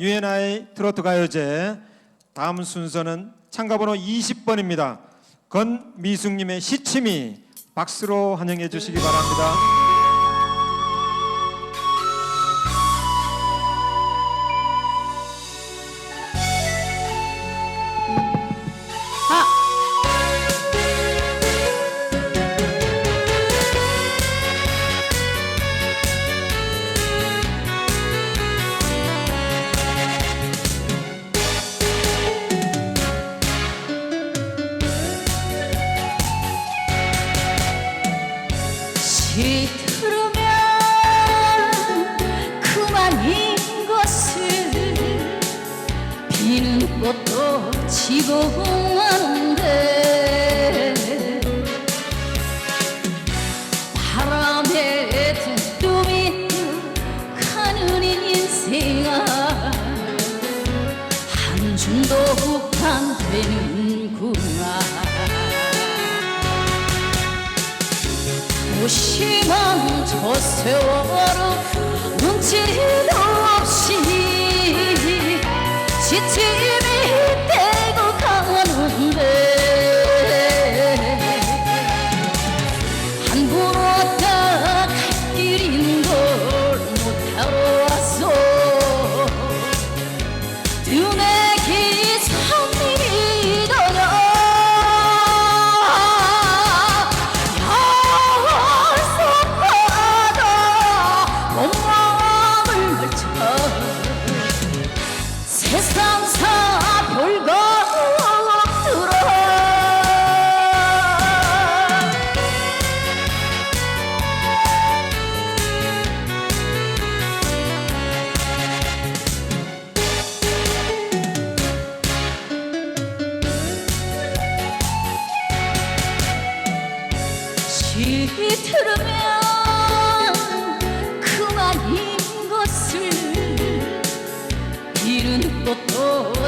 유엔아이 트로트 가요제 다음 순서는 참가번호 20번입니다. 건미숙님의 시침이 박수로 환영해 주시기 바랍니다. 시들으면 그만인 것을 비는 꽃도 지고 하는데 바람에 둥둥이 가는 인생아 한 줌도 안 되는구나 무심한 저 세월 상사 별거 없더라 시들으면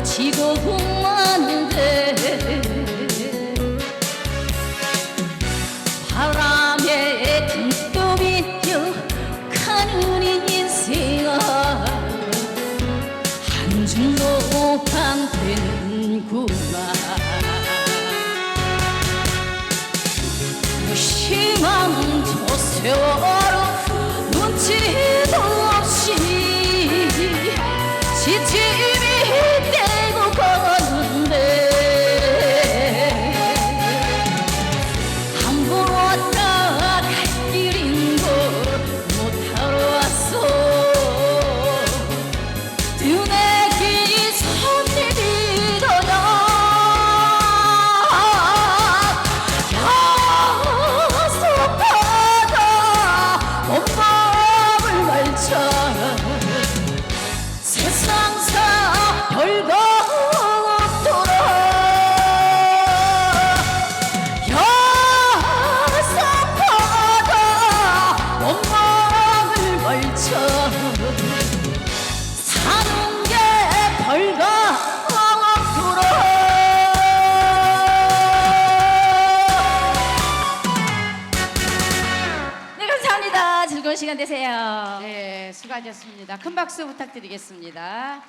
지고 hum는데 바람에 등떠미 뛰어 가는 인생아 한 줌도 안 되는구나. 무심한 저 세월은 즐거운 시간 되세요 네, 수고하셨습니다. 큰 박수 부탁드리겠습니다.